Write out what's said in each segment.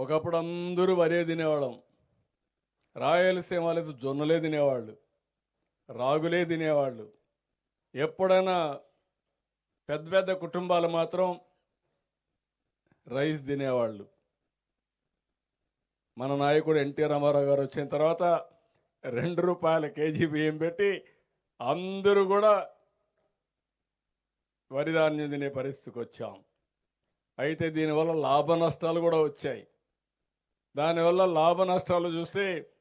ఒకప్పుడు అందరూ వరే తినేవాళ్ళం. రాయలసీమ లేదు జొన్నలే తినేవాళ్ళు రాగులే తినేవాళ్ళు. ఎప్పుడైనా పెద్ద పెద్ద కుటుంబాలు మాత్రం రైస్ తినేవాళ్ళు. మన నాయకుడు ఎన్టీ రామారావు గారు వచ్చిన తర్వాత రెండు రూపాయల కేజీ బియ్యం పెట్టి అందరూ కూడా వరిధాన్యం తినే పరిస్థితికి వచ్చాం. అయితే దీనివల్ల లాభ నష్టాలు కూడా వచ్చాయి. దానివల్ల లాభ నష్టాలు చూస్తే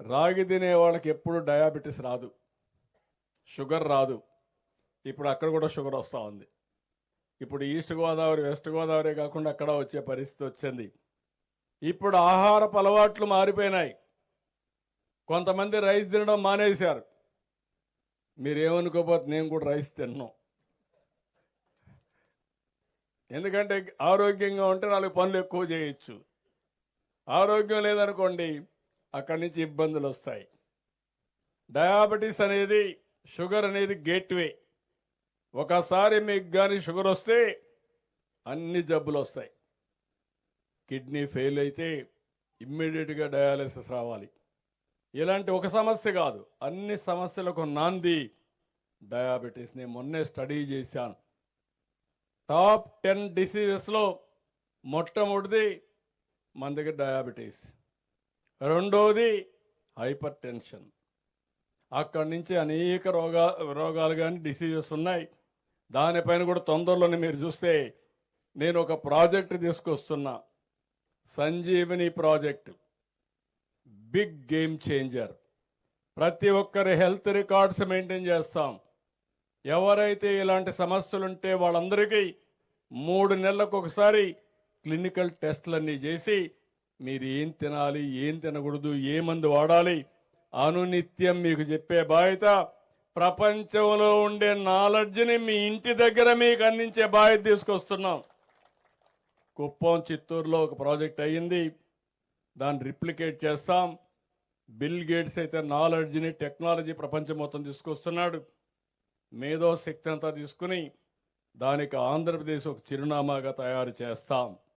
రాగి తినే వాళ్ళకి ఎప్పుడు డయాబెటీస్ రాదు. షుగర్ రాదు. ఇప్పుడు అక్కడ కూడా షుగర్ వస్తూ ఉంది. ఇప్పుడు ఈస్ట్ గోదావరి వెస్ట్ గోదావరి కాకుండా అక్కడ వచ్చే పరిస్థితి వచ్చింది. ఇప్పుడు ఆహారపు అలవాట్లు మారిపోయినాయి. కొంతమంది రైస్ తినడం మానేశారు. మీరేమనుకోపోతే నేను కూడా రైస్ తిన్నాం. ఎందుకంటే ఆరోగ్యంగా ఉంటే నాలుగు పనులు ఎక్కువ చేయొచ్చు. ఆరోగ్యం లేదనుకోండి అక్కడి నుంచి ఇబ్బందులు వస్తాయి. డయాబెటీస్ అనేది షుగర్ అనేది గేట్వే. ఒకసారి మీకు కానీ షుగర్ వస్తే అన్ని జబ్బులు వస్తాయి. కిడ్నీ ఫెయిల్ అయితే ఇమ్మీడియట్గా డయాలసిస్ రావాలి. ఇలాంటి ఒక సమస్య కాదు. అన్ని సమస్యలకు నాంది డయాబెటీస్ని మొన్నే స్టడీ చేశాను. టాప్ టెన్ డిసీజెస్లో మొట్టమొదటిది మన దగ్గర డయాబెటీస్. రెండవది హైపర్ టెన్షన్ అక్కడి నుంచి అనేక రోగా రోగాలు కానీ డిసీజెస్ ఉన్నాయి. దానిపైన కూడా తొందరలోనే మీరు చూస్తే నేను ఒక project తీసుకొస్తున్నా. Sanjeevani project. Big game changer. ప్రతి ఒక్కరి హెల్త్ రికార్డ్స్ మెయింటైన్ చేస్తాం. ఎవరైతే ఇలాంటి సమస్యలుంటే వాళ్ళందరికీ మూడు నెలలకు ఒకసారి క్లినికల్ టెస్టులన్నీ చేసి మీరు ఏం తినాలి ఏం తినకూడదు ఏ మందు వాడాలి అనునిత్యం మీకు చెప్పే బాధ్యత. ప్రపంచంలో ఉండే నాలెడ్జ్ని మీ ఇంటి దగ్గర మీకు అందించే బాధ్యత తీసుకొస్తున్నాం. కుప్పం చిత్తూరులో ఒక ప్రాజెక్ట్ అయ్యింది. దాన్ని రిప్లికేట్ చేస్తాం. బిల్ గేట్స్ అయితే నాలెడ్జ్ని టెక్నాలజీ ప్రపంచం మొత్తం తీసుకొస్తున్నాడు. మేధో శక్తి అంతా తీసుకుని దానికి ఆంధ్రప్రదేశ్ ఒక చిరునామాగా తయారు చేస్తాం.